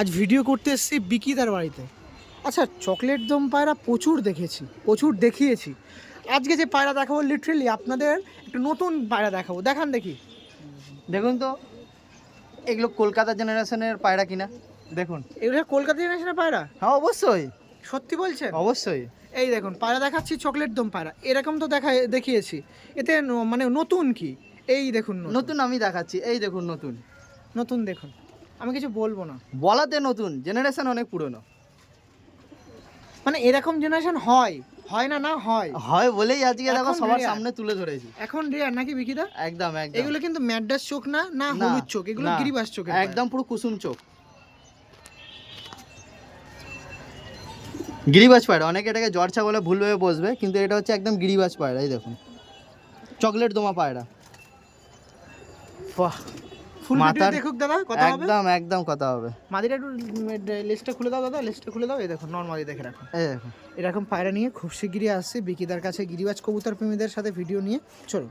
আজ ভিডিও করতে এসেছি বিকিদার বাড়িতে। আচ্ছা চকলেট দম পায়রা প্রচুর দেখেছি প্রচুর দেখিয়েছি। আজকে যে পায়রা দেখাবো লিটারেলি আপনাদের একটু নতুন পায়রা দেখাবো। দেখান দেখি। দেখুন তো এগুলো কলকাতা জেনারেশনের পায়রা কিনা? দেখুন। এগুলো কলকাতা জেনারেশনের পায়রা? হ্যাঁ অবশ্যই। সত্যি বলছেন? অবশ্যই। এই দেখুন পায়রা দেখাচ্ছি চকলেট দম পায়রা। এরকম তো দেখা দেখিয়েছি। এতে মানে নতুন কি? এই দেখুন নতুন আমি দেখাচ্ছি এই দেখুন নতুন। নতুন দেখুন। আমি কিছু বলব না। বলাতে নতুন জেনারেশন অনেক পুরনো। মানে এরকম জেনারেশন হয় হয় না না হয়। হয় বলেই আজকে দেখো সবার সামনে তুলে ধরেছি। এখন রিয়ার নাকি বিকিদা একদম একদম। এগুলো কিন্তু ম্যাডাস চোখ না না হলুদ চোখ এগুলো। গিরিবাস চোখ একদম পুরো কুসুম চোখ। গিরিবাজ পায়রা অনেকে এটাকে জ্বর ছাগলে ভুলভাবে বসবে কিন্তু এটা হচ্ছে একদম গিরিবাজ পায়রা এই দেখুন। চকলেট দোমা পায়রা। বাহ। ফুল ভিডিও দেখুক দাদা কথা হবে? একদম একদম কথা হবে। মাদিটা একটু লিস্টটা খুলে দাও দাদা লিস্টটা খুলে দাও। এই দেখো নর্মালি দেখে রাখো। এরকম পায়রা নিয়ে খুব শিগগিরই আসছে। বিকিদার কাছে গিরিবাজ কবুতর প্রেমীদের সাথে ভিডিও নিয়ে। চলো।